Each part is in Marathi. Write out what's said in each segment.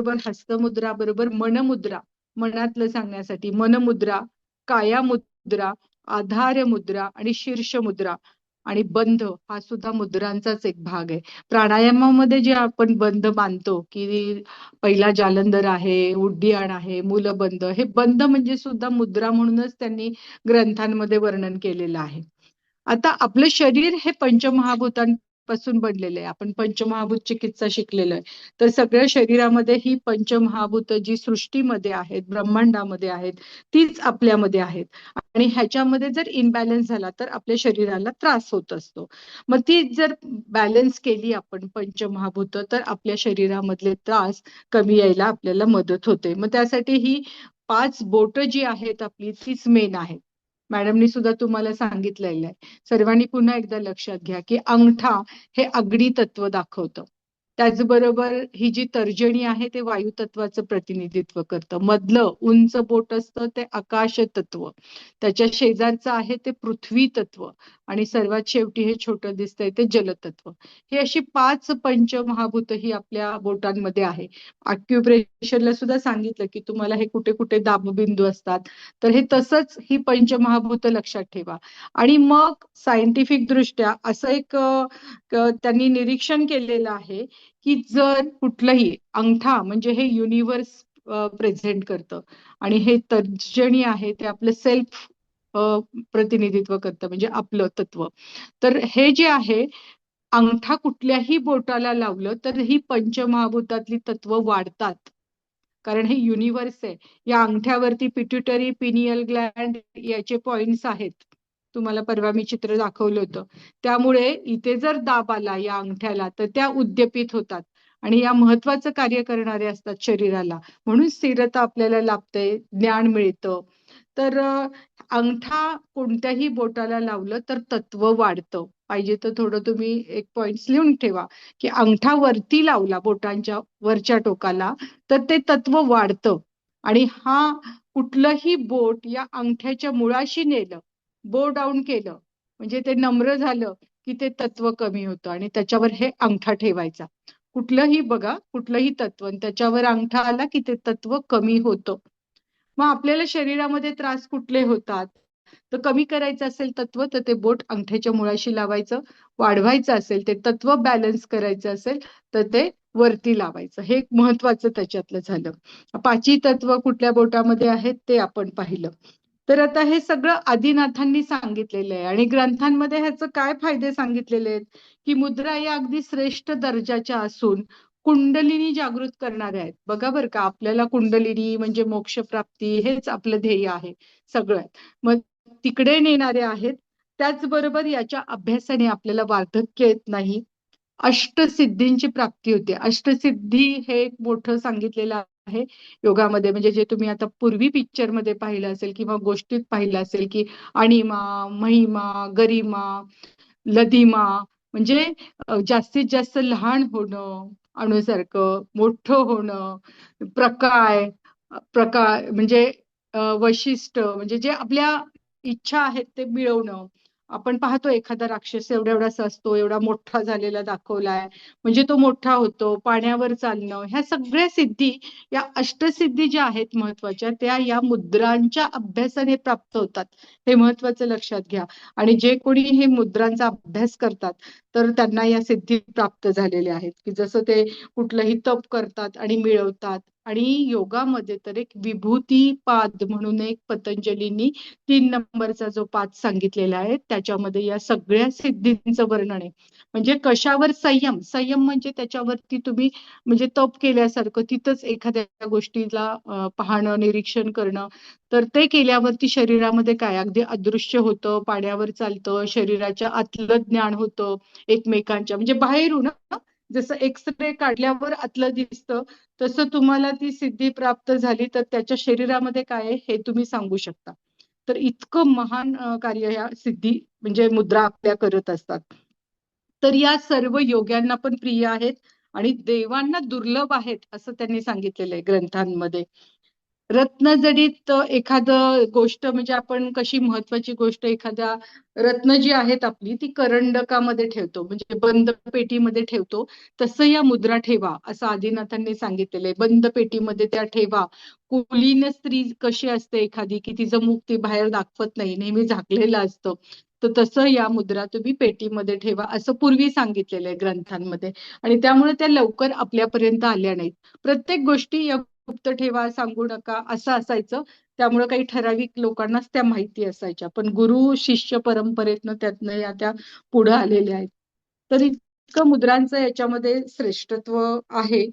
बरोबर हस्तमुद्रा बरोबर मनमुद्रा मनातलं सांगण्यासाठी मनमुद्रा काया मुद्रा आधार मुद्रा आणि शीर्ष मुद्रा आणि बंध हा सुद्धा मुद्रांचाच एक भाग आहे. प्राणायामामध्ये जे आपण बंध मानतो की पहिला जालंधर आहे उड्डियाण आहे मूलबंध हे बंध म्हणजे सुद्धा मुद्रा म्हणूनच त्यांनी ग्रंथांमध्ये वर्णन केलेलं आहे. आता आपलं शरीर हे पंचमहाभूतां पासून बनलेलं आहे. आपण पंचमहाभूत चिकित्सा शिकलेलं आहे. तर सगळ्या शरीरामध्ये ही पंचमहाभूत जी सृष्टीमध्ये आहेत ब्रह्मांडामध्ये आहेत तीच आपल्यामध्ये आहेत. आणि ह्याच्यामध्ये जर इनबॅलन्स झाला तर आपल्या शरीराला त्रास होत असतो. मग ती जर बॅलन्स केली आपण पंचमहाभूत तर आपल्या शरीरामधले त्रास कमी यायला आपल्याला मदत होते. मग त्यासाठी ही पाच बोट जी आहेत आपली तीच मेन आहेत. मॅडमनी सुद्धा तुम्हाला सांगितलेलं आहे. सर्वांनी पुन्हा एकदा लक्षात घ्या की अंगठा हे अग्नी तत्व दाखवतं. त्याचबरोबर ही जी तर्जनी आहे ते वायू तत्वाचं प्रतिनिधित्व करतं. मधलं उंच बोट असतं ते आकाश तत्व त्याच्या शेजारचं आहे ते पृथ्वी तत्व आणि सर्वात शेवटी हे छोटं दिसतंय ते जलतत्व. ही अशी पाच पंचमहाभूत ही आपल्या बोटांमध्ये आहे. अक्युप्रेशरला सुद्धा सांगितलं की तुम्हाला हे कुठे कुठे दाबबिंदू असतात. तर हे तसंच ही पंचमहाभूत लक्षात ठेवा. आणि मग सायंटिफिक दृष्ट्या असं एक त्यांनी निरीक्षण केलेलं आहे की जर कुठलंही अंगठा म्हणजे हे युनिव्हर्स प्रेझेंट करतं आणि हे तर्जनी आहे ते आपलं सेल्फ प्रतिनिधित्व करतं म्हणजे आपलं तत्व. तर हे जे आहे अंगठा कुठल्याही बोटाला लावलं तर ही पंचमहाभूतातली तत्व वाढतात. कारण हे युनिव्हर्स आहे. या अंगठ्यावरती पिट्युटरी पिनियल ग्लँड याचे पॉइंट्स आहेत. तुम्हाला परवा मी चित्र दाखवलं होतं. त्यामुळे इथे जर दाब आला या अंगठ्याला तर त्या उद्यपित होतात. आणि या महत्वाचं कार्य करणारे असतात शरीराला. म्हणून स्थिरता आपल्याला लाभते ज्ञान मिळतं. तर अंगठा कोणत्याही बोटाला लावलं तर तत्व वाढतं. पाहिजे तर थोडं तुम्ही एक पॉइंट लिहून ठेवा की अंगठा वरती लावला बोटांच्या वरच्या टोकाला तर ते तत्व वाढतं. आणि हा कुठलंही बोट या अंगठ्याच्या मुळाशी नेलं बो डाऊन केलं म्हणजे ते नम्र झालं की ते तत्व कमी होतं आणि त्याच्यावर हे अंगठा ठेवायचा. कुठलंही बघा कुठलंही तत्व त्याच्यावर अंगठा आला की ते तत्व कमी होतं. मग आपल्याला शरीरामध्ये त्रास कुठले होतात? तर कमी करायचं असेल तत्व तर ते बोट अंगठ्याच्या मुळाशी लावायचं. वाढवायचं असेल ते तत्व बॅलन्स करायचं असेल तर ते वरती लावायचं. हे एक महत्वाचं त्याच्यातलं झालं. पाची तत्व कुठल्या बोटामध्ये आहेत ते आपण पाहिलं. तर आता हे सगळं आदिनाथांनी सांगितलेलं आहे. आणि ग्रंथांमध्ये ह्याचं काय फायदे सांगितलेले आहेत? की मुद्रा या अगदी श्रेष्ठ दर्जाच्या असून कुंडलिनी जागृत करणाऱ्या आहेत. बघा बरं का आपल्याला कुंडलिनी म्हणजे मोक्ष प्राप्ती हेच आपलं ध्येय आहे सगळं. मग तिकडे नेणारे आहेत त्याचबरोबर याच्या अभ्यासाने आपल्याला वार्धक्य येत नाही. अष्टसिद्धींची प्राप्ती होते. अष्टसिद्धी हे एक मोठं सांगितलेलं आहे योगामध्ये. म्हणजे जे तुम्ही आता पूर्वी पिक्चरमध्ये पाहिलं असेल किंवा गोष्टीत पाहिलं असेल की अणिमा महिमा गरिमा लदिमा म्हणजे जास्तीत जास्त लहान होणं अणुसारखं मोठं होणं प्रकाय प्रकाय म्हणजे वैशिष्ट्य म्हणजे जे आपल्या इच्छा आहेत ते मिळवणं. आपण पाहतो एखादा राक्षस एवढा एवढासा असतो एवढा मोठा झालेला दाखवलाय म्हणजे तो मोठा होतो पाण्यावर चालणं ह्या सगळ्या सिद्धी या अष्टसिद्धी ज्या आहेत महत्त्वाच्या त्या या मुद्रांच्या अभ्यासाने प्राप्त होतात. हे महत्वाचं लक्षात घ्या. आणि जे कोणी हे मुद्रांचा अभ्यास करतात तर त्यांना या सिद्धी प्राप्त झालेल्या आहेत. की जसं ते कुठलंही तप करतात आणि मिळवतात आणि योगामध्ये तर एक विभूती पाद म्हणून एक पतंजलींनी तीन नंबरचा जो पाद सांगितलेला आहे त्याच्यामध्ये या सगळ्या सिद्धींचं वर्णन आहे. म्हणजे कशावर संयम? संयम म्हणजे त्याच्यावरती तुम्ही म्हणजे तप केल्यासारखं तिथंच एखाद्या गोष्टीला पाहणं निरीक्षण करणं तर ते केल्यावरती शरीरामध्ये काय? अगदी अदृश्य होतं पाण्यावर चालतं शरीराच्या आतलं ज्ञान होतं एकमेकांच्या म्हणजे बाहेरून जसं एक्सरे काढल्यावर आतलं दिसतं तसं तुम्हाला ती सिद्धी प्राप्त झाली तर त्याच्या शरीरामध्ये काय आहे हे तुम्ही सांगू शकता. तर इतकं महान कार्य या सिद्धी म्हणजे मुद्रा आपल्या करत असतात. तर या सर्व योग्यांना पण प्रिय आहेत आणि देवांना दुर्लभ आहेत असं त्यांनी सांगितलेलं आहे ग्रंथांमध्ये. रत्नजडीत एखादं गोष्ट म्हणजे आपण कशी महत्वाची गोष्ट एखाद्या रत्न जी आहेत आपली ती करंडकामध्ये ठेवतो म्हणजे बंद पेटीमध्ये ठेवतो. तसं या मुद्रा ठेवा असं आदिनाथांनी सांगितलेलं आहे. बंद पेटीमध्ये त्या ठेवा. कुलीन स्त्री कशी असते एखादी की तिचं मुख ती बाहेर दाखवत नाही नेहमी झाकलेलं असतं. तर तसं या मुद्रा तुम्ही पेटीमध्ये ठेवा असं पूर्वी सांगितलेलं आहे ग्रंथांमध्ये. आणि त्यामुळे त्या लवकर आपल्यापर्यंत आल्या नाहीत. प्रत्येक गोष्टी या गुप्त ठेवा सांगू नका असं असायचं. त्यामुळे काही ठराविक लोकांनाच त्या माहिती असायच्या. पण गुरु शिष्य परंपरेतनं त्यातनं या त्या पुढे आलेल्या आहेत. तर इतकं मुद्रांचं याच्यामध्ये श्रेष्ठत्व आहे.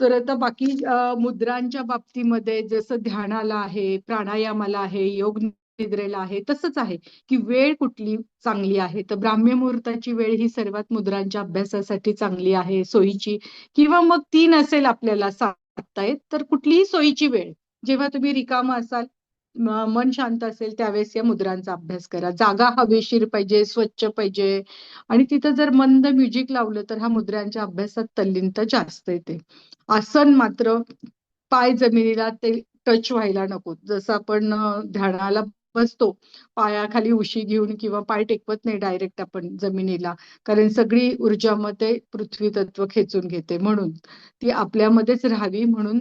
तर आता बाकी मुद्रांच्या बाबतीमध्ये जसं ध्यानाला आहे प्राणायामाला आहे योग निद्रेला आहे तसंच आहे की वेळ कुठली चांगली आहे. तर ब्राह्म्य मुहूर्ताची वेळ ही सर्वात मुद्रांच्या अभ्यासासाठी चांगली आहे सोयीची किंवा मग ती नसेल आपल्याला साधता तर कुठलीही सोयीची वेळ जेव्हा तुम्ही रिकामा असाल मन शांत असेल त्यावेळेस या मुद्रांचा अभ्यास करा. जागा हवेशीर पाहिजे स्वच्छ पाहिजे. आणि तिथं जर मंद म्युझिक लावलं तर हा मुद्रांच्या अभ्यासात तल्लीनता जास्त येते. आसन मात्र पाय जमिनीला ते टच व्हायला नको. जसं आपण ध्यानाला बसतो. पायाखाली उशी घेऊन किंवा पाय टेकवत नाही डायरेक्ट आपण जमिनीला. कारण सगळी ऊर्जा मध्ये पृथ्वी तत्व खेचून घेते. म्हणून ती आपल्यामध्येच राहावी म्हणून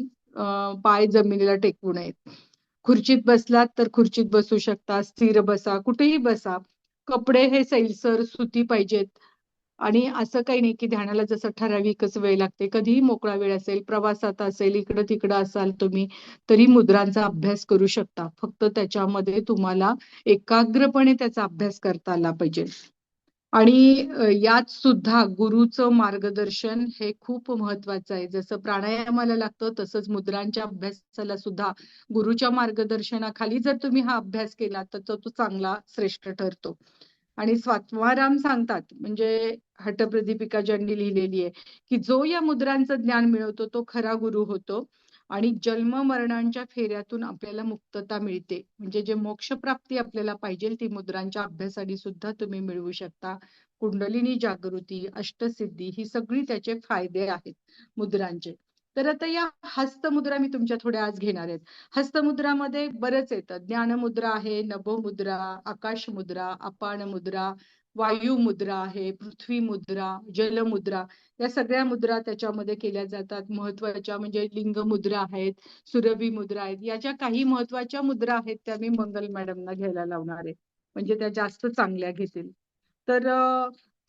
पाय जमिनीला टेकवू नयेत. खुर्चीत बसलात तर खुर्चीत बसू शकता. स्थिर बसा. कुठेही बसा. कपडे हे सैलसर सुती पाहिजेत. आणि असं काही नाही की ध्यानाला जसं ठराविकच वेळ लागते. कधीही मोकळा वेळ असेल प्रवासात असेल इकडं तिकडं असाल तुम्ही तरी मुद्रांचा अभ्यास करू शकता. फक्त त्याच्यामध्ये तुम्हाला एकाग्रपणे त्याचा अभ्यास करता आला पाहिजे. आणि यात सुद्धा गुरुचं मार्गदर्शन हे खूप महत्वाचं आहे. जसं प्राणायामाला लागतं तसंच मुद्रांच्या अभ्यासाला सुद्धा गुरुच्या मार्गदर्शनाखाली जर तुम्ही हा अभ्यास केला तर तो चांगला श्रेष्ठ ठरतो. आणि स्वात्माराम सांगतात म्हणजे हटप्रदीपिका ज्यांनी लिहिलेली आहे की जो या मुद्रांचं ज्ञान मिळवतो तो खरा गुरु होतो आणि जन्म मरणांच्या फेऱ्यातून आपल्याला मुक्तता मिळते. म्हणजे जे मोक्ष प्राप्ती आपल्याला पाहिजे ती मुद्रांच्या अभ्यासाने सुद्धा तुम्ही मिळवू शकता. कुंडलिनी जागृती अष्टसिद्धी ही सगळी त्याचे फायदे आहेत मुद्रांचे. तर आता या हस्तमुद्रा मी तुमच्या थोड्या आज घेणार आहेत. हस्तमुद्रामध्ये बरंच येतं. ज्ञानमुद्रा आहे नभोमुद्रा आकाश मुद्रा अपान मुद्रा वायुमुद्रा आहे पृथ्वी मुद्रा जलमुद्रा. या सगळ्या मुद्रा त्याच्यामध्ये केल्या जातात. महत्त्वाच्या म्हणजे लिंग मुद्रा आहेत सुरभी मुद्रा आहेत याच्या काही महत्त्वाच्या मुद्रा आहेत त्या मी मंगल मॅडमना घ्यायला लावणार आहे. म्हणजे त्या जास्त चांगल्या घेतील. तर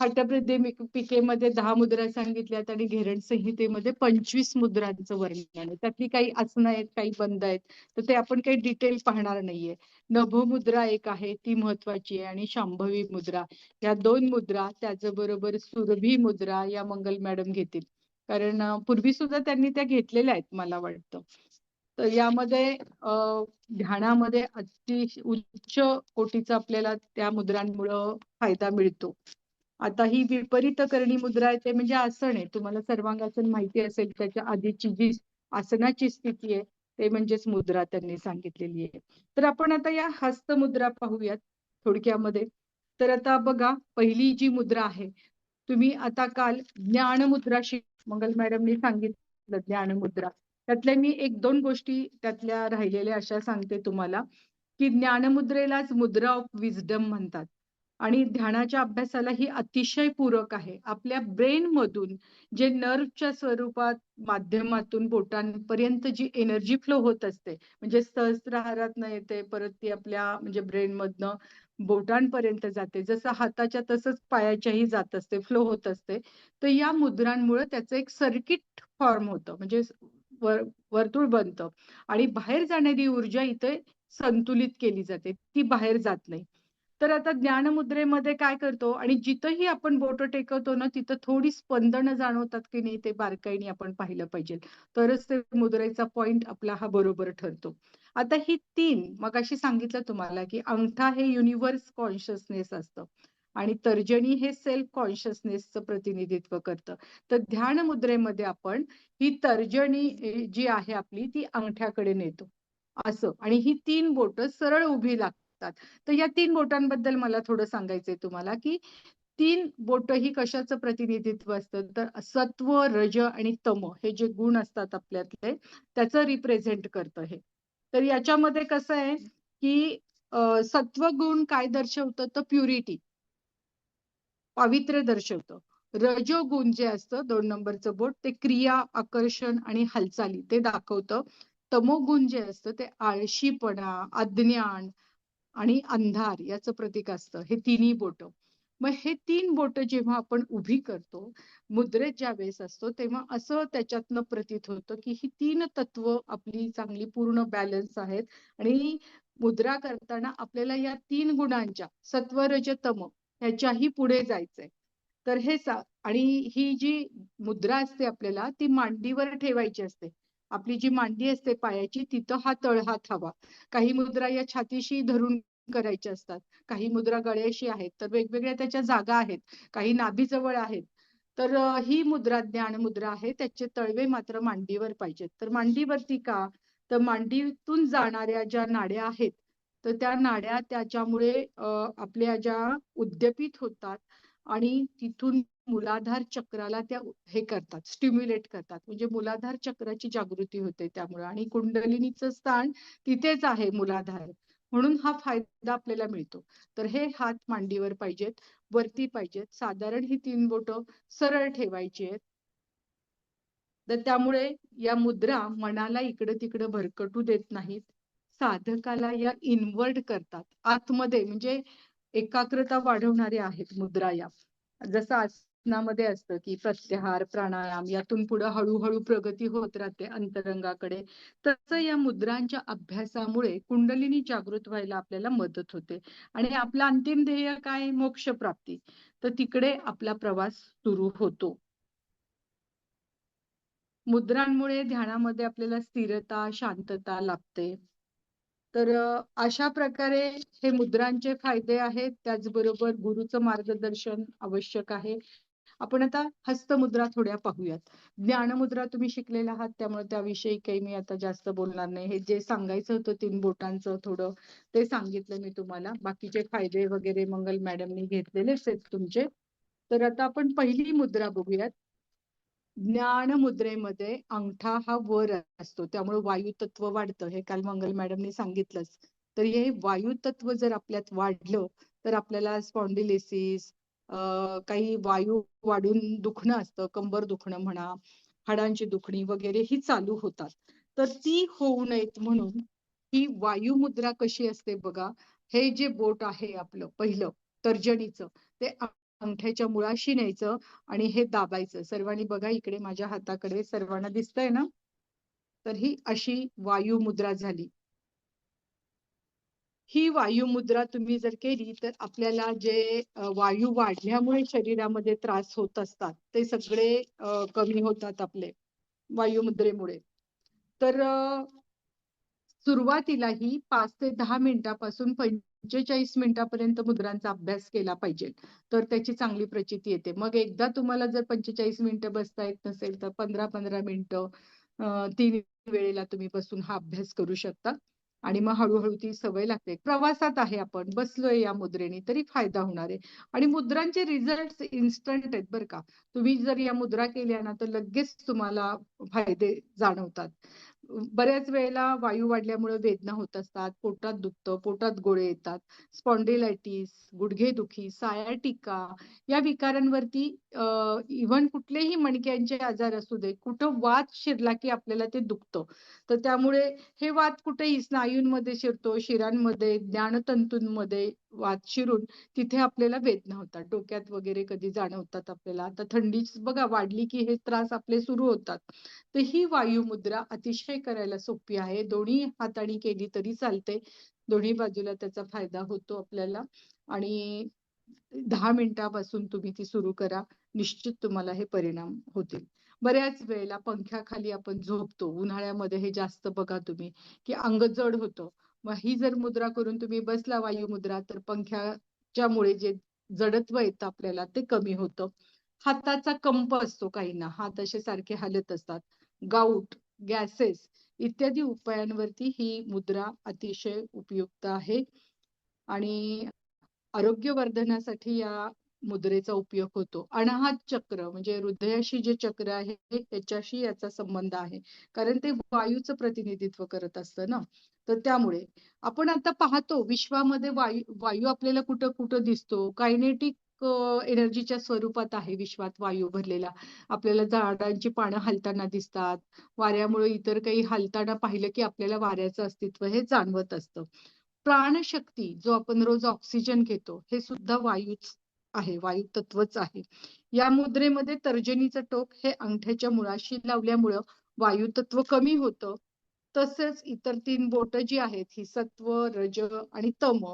पिकेमध्ये दहा मुद्रा सांगितल्यात आणि घेरण संहितेमध्ये पंचवीस मुद्रांचं वर्णन आहे. त्यातली काही आसनं आहेत काही बंद आहेत. तर ते आपण काही डिटेल पाहणार नाहीये. नभोमुद्रा एक आहे ती महत्वाची आहे आणि शांभवी मुद्रा. या दोन मुद्रा त्याचबरोबर सुरभी मुद्रा या मंगल मॅडम घेतील. कारण पूर्वी सुद्धा त्यांनी त्या घेतलेल्या आहेत मला वाटतं. तर यामध्ये ध्यानामध्ये अतिशय उच्च कोटीचा आपल्याला त्या मुद्रांमुळं फायदा मिळतो. आता ही विपरीत करणी मुद्रा येते म्हणजे आसन आहे. तुम्हाला सर्वांगासन माहिती असेल त्याच्या आधीची जी आसनाची स्थिती आहे ते म्हणजेच मुद्रा त्यांनी सांगितलेली आहे. तर आपण आता या हस्तमुद्रा पाहूयात थोडक्यामध्ये. तर आता बघा पहिली जी मुद्रा आहे तुम्ही आता काल ज्ञानमुद्रा शिक मंगल मॅडमनी सांगितलं ज्ञानमुद्रा त्यातल्या मी एक दोन गोष्टी त्यातल्या राहिलेल्या अशा सांगते तुम्हाला की ज्ञानमुद्रेलाच मुद्रा ऑफ विजडम म्हणतात. आणि ध्यानाच्या अभ्यासाला ही अतिशय पूरक आहे. आपल्या ब्रेन मधून जे नर्वच्या स्वरूपात माध्यमातून बोटांपर्यंत जी एनर्जी फ्लो होत असते म्हणजे सहस्त्रहारात येते परत ती आपल्या म्हणजे ब्रेन मधनं बोटांपर्यंत जाते. जसं हाताच्या तसंच पायाच्याही जात असते फ्लो होत असते. तर या मुद्रांमुळे त्याचं एक सर्किट फॉर्म होतं म्हणजे वर्तुळ बनतं. आणि बाहेर जाणारी ऊर्जा इथे संतुलित केली जाते. ती बाहेर जात नाही. तर आता ज्ञानमुद्रेमध्ये काय करतो आणि जिथंही आपण बोट टेकवतो ना तिथं थोडी स्पंदनं जाणवतात की नाही ते बारकाईने आपण पाहिलं पाहिजे. तरच ते मुद्रेचा पॉइंट आपला हा बरोबर ठरतो. आता ही तीन मग अशी सांगितलं तुम्हाला की अंगठा हे युनिव्हर्स कॉन्शियसनेस असतं आणि तर्जनी हे सेल्फ कॉन्शियसनेसचं प्रतिनिधित्व करतं. तर ध्यान मुद्रेमध्ये आपण ही तर्जनी जी आहे आपली ती अंगठ्याकडे नेतो. असं. आणि ही तीन बोट सरळ उभी लागतात. तर या तीन बोटांबद्दल मला थोडं सांगायचंय तुम्हाला की तीन बोट ही कशाचं प्रतिनिधित्व असतं? तर सत्व रज आणि तम हे जे गुण असतात आपल्यातले त्याचं रिप्रेझेंट करतं हे. तर याच्यामध्ये कसं आहे की सत्व गुण काय दर्शवतं? तर प्युरिटी पावित्र्य दर्शवतं. रजोगुण जे असतं दोन नंबरचं बोट ते क्रिया आकर्षण आणि हालचाली ते दाखवतं. तमोगुण जे असतं ते आळशीपणा अज्ञान आणि अंधार याचं प्रतीक असतं. हे तिन्ही बोट. मग हे तीन बोट जेव्हा आपण उभी करतो मुद्रेत ज्या वेळेस असतो तेव्हा असं त्याच्यातनं प्रतीत होतं की ही तीन तत्व आपली चांगली पूर्ण बॅलन्स आहेत आणि मुद्रा करताना आपल्याला या तीन गुणांच्या सत्वरजतम ह्याच्याही पुढे जायचंय. तर हे सा आणि ही जी मुद्रा असते आपल्याला ती मांडीवर ठेवायची असते. आपली जी मांडी असते पायाची तिथं हा तळहात हवा. काही मुद्रा या छातीशी धरून करायच्या असतात. काही मुद्रा गळ्याशी आहेत तर वेगवेगळ्या त्याच्या जागा आहेत. काही नाभीजवळ आहेत. तर ही मुद्रा ज्ञान मुद्रा आहे त्याचे तळवे मात्र मांडीवर पाहिजेत. तर मांडीवरती का? तर मांडीतून जाणाऱ्या ज्या नाड्या आहेत तर त्या नाड्या त्याच्यामुळे आपल्या ज्या उद्यपित होतात आणि तिथून मुलाधार चक्राला त्या हे करतात स्टिम्युलेट करतात. म्हणजे मुलाधार चक्राची जागृती होते त्यामुळे. आणि कुंडलिनीचं स्थान तिथेच आहे मुलाधार. म्हणून हा फायदा आपल्याला मिळतो. तर हे हात मांडीवर पाहिजेत वरती पाहिजेत. साधारण ही तीन बोट सरळ ठेवायची आहेत. तर त्यामुळे या मुद्रा मनाला इकडं तिकडं भरकटू देत नाहीत. साधकाला या इनवर्ट करतात. आतमध्ये म्हणजे एकाग्रता वाढवणारे आहेत मुद्रा या. जसं आसनामध्ये असतं की प्रत्याहार प्राणायाम यातून पुढे हळूहळू प्रगती होत राहते अंतरंगाकडे. तसं या मुद्रांच्या अभ्यासामुळे कुंडलिनी जागृत व्हायला आपल्याला मदत होते. आणि आपलं अंतिम ध्येय काय? मोक्ष प्राप्ती. तर तिकडे आपला प्रवास सुरू होतो. मुद्रांमुळे ध्यानामध्ये आपल्याला स्थिरता शांतता लाभते. तर अशा प्रकारे हे मुद्रांचे फायदे आहेत. त्याचबरोबर गुरुचं मार्गदर्शन आवश्यक आहे. आपण आता हस्तमुद्रा थोड्या पाहूयात. ज्ञानमुद्रा तुम्ही शिकलेला आहात त्यामुळे त्याविषयी काही मी आता जास्त बोलणार नाही. हे जे सांगायचं होतं तीन बोटांचं थोडं ते सांगितलं मी तुम्हाला. बाकीचे फायदे वगैरे मंगल मॅडमनी घेतलेलेच आहेत तुमचे. तर आता आपण पहिली मुद्रा बघूयात. ज्ञानमुद्रेमध्ये अंगठा हा वर असतो. त्यामुळे वायुतत्व वाढतं. हे काल मंगल मॅडमने सांगितलंच. तर हे वायुतत्व जर आपल्यात वाढलं तर आपल्याला स्पॉन्डिलिसिस काही वायू वाढून दुखणं असतं कंबर दुखणं म्हणा हाडांची दुखणी वगैरे ही चालू होतात. तर ती होऊ नयेत म्हणून ही वायू मुद्रा कशी असते बघा. हे जे बोट आहे आपलं पहिलं तर्जनीचं ते अंगठ्याच्या मुळाशी न्यायचं आणि हे दाबायचं. सर्वांनी बघा इकडे माझ्या हाताकडे सर्वांना दिसतंय ना? तर ही अशी वायू मुद्रा झाली. ही वायू मुद्रा तुम्ही जर केली तर आपल्याला जे वायू वाढल्यामुळे शरीरामध्ये त्रास होत असतात ते सगळे कमी होतात आपले वायू मुद्रेमुळे. तर सुरुवातीला ही पाच ते दहा मिनिटापासून पंचेचाळीस मिनिटापर्यंत मुद्रांचा अभ्यास केला पाहिजे. तर त्याची चांगली प्रचिती येते. मग एकदा तुम्हाला जर पंचेचाळीस मिनिटं बसता येत नसेल तर पंधरा पंधरा मिनिटं तीन वेळेला तुम्ही बसून हा अभ्यास करू शकता. आणि मग हळूहळू ती सवय लागते. प्रवासात आहे आपण. बसलोय या मुद्रेने तरी फायदा होणार आहे. आणि मुद्रांचे रिझल्ट इन्स्टंट आहेत बरं का. तुम्ही जर या मुद्रा केल्या ना तर लगेच तुम्हाला फायदे जाणवतात. बऱ्याच वेळेला वायू वाढल्यामुळे वेदना होत असतात पोटात दुखतं पोटात गोळे येतात स्पॉन्डिलायटिस गुडघेदुखी सायाटिका या विकारांवरती इव्हन कुठलेही मणक्यांचे आजार असू दे कुठं वात शिरला की आपल्याला ते दुखतं. तर त्यामुळे हे वात कुठेही स्नायूंमध्ये शिरतो शिरांमध्ये ज्ञानतंतूंमध्ये वात शिरून तिथे आपल्याला वेदना होतात. डोक्यात वगैरे कधी जाणवतात आपल्याला. आता थंडी बघा वाढली की हे त्रास आपले सुरू होतात. तर ही वायू मुद्रा अतिशय करायला सोपी आहे. दोन्ही हाताने केली तरी चालते. दोन्ही बाजूला त्याचा फायदा होतो आपल्याला. आणि दहा मिनिटापासून तुम्ही ती सुरू करा. निश्चित तुम्हाला हे परिणाम होतील. बऱ्याच वेळेला पंख्याखाली आपण झोपतो. उन्हाळ्यामध्ये हे जास्त बघा तुम्ही की अंग जड होतं. मग ही जर मुद्रा करून तुम्ही बसला वायू मुद्रा तर पंख्याच्यामुळे जे जडत्व येतं आपल्याला ते कमी होतं. हाताचा कंप असतो काहींना हात असे सारखे हालत असतात. गाऊट गॅसेस इत्यादी उपायांवरती ही मुद्रा अतिशय उपयुक्त आहे. आणि आरोग्यवर्धनासाठी या मुद्रेचा उपयोग होतो. अनाहत चक्र म्हणजे हृदयाशी जे चक्र आहे त्याच्याशी याचा संबंध आहे. कारण ते वायूचं प्रतिनिधित्व करत असतं ना. तर त्यामुळे आपण आता पाहतो विश्वामध्ये वायू वायू आपल्याला कुठं कुठं दिसतो. कायनेटिक एनर्जीच्या स्वरूपात आहे विश्वात वायू भरलेला. आपल्याला झाडांची पानं हलताना दिसतात. वाऱ्यामुळे इतर काही हलताना पाहिलं की आपल्याला वाऱ्याचं अस्तित्व हे जाणवत असतं. प्राणशक्ती जो आपण रोज ऑक्सिजन घेतो हे सुद्धा वायूच आहे वायू तत्वच आहे. या मुद्रेमध्ये तर्जनीचं टोक हे अंगठ्याच्या मुळाशी लावल्यामुळं वायू तत्व कमी होतं. तसेच इतर तीन बोट जी आहेत ही सत्व रज आणि तम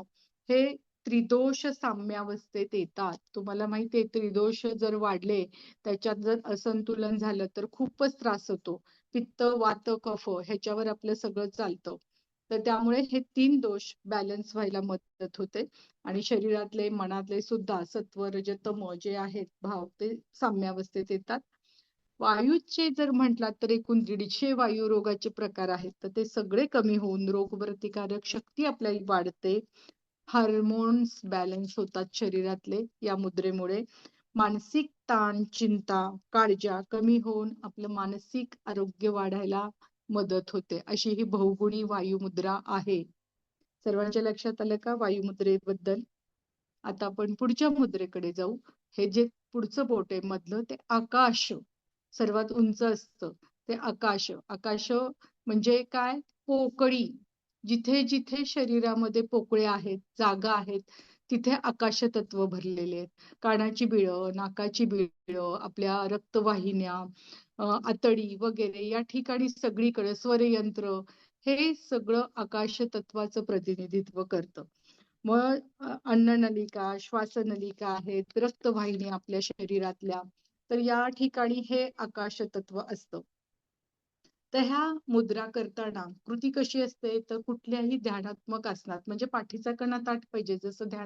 हे त्रिदोष साम्यावस्थेत येतात. तुम्हाला माहितीये त्रिदोष जर वाढले त्याच्यात जर असंतुलन झालं तर खूपच त्रास होतो. पित्त वात कफ ह्याच्यावर आपलं सगळं चालतं. तर त्यामुळे हे तीन दोष बॅलन्स व्हायला मदत होते. आणि शरीरातले मनातले सुद्धा सत्व रजतम जे आहेत भाव ते साम्यावस्थेत येतात. वायूचे जर म्हटलात तर एकूण दीडशे वायू रोगाचे प्रकार आहेत तर ते सगळे कमी होऊन रोगप्रतिकारक शक्ती आपल्याला वाढते. हार्मोन्स बॅलन्स होतात शरीरातले या मुद्रेमुळे. मानसिक ताण चिंता काळजा कमी होऊन आपलं मानसिक आरोग्य वाढायला मदत होते अशी ही बहुगुणी वायुमुद्रा आहे. सर्वांच्या लक्षात आलं का वायुमुद्रेबद्दल आता आपण पुढच्या मुद्रेकडे जाऊ. हे जे पुढचं बोट आहे मधलं ते आकाश. सर्वात उंच असतं. ते आकाश. आकाश म्हणजे काय? पोकळी. जिथे जिथे शरीरामध्ये पोकळे आहेत जागा आहेत तिथे आकाश तत्व भरलेले आहेत. कानाची बिळं नाकाची बिळं आपल्या रक्तवाहिन्या आतडी वगैरे या ठिकाणी सगळीकडे स्वरयंत्र हे सगळं आकाश तत्वाचं प्रतिनिधित्व करतं. मग अन्ननलिका श्वासनलिका आहेत रक्तवाहिनी आपल्या शरीरातल्या. तर या ठिकाणी हे आकाश तत्व असतं. तर ह्या मुद्रा करताना कृती कशी असते? तर कुठल्याही ध्यानात्मक आसनात म्हणजे पाठीचा कणा ताट पाहिजे जसं ध्यान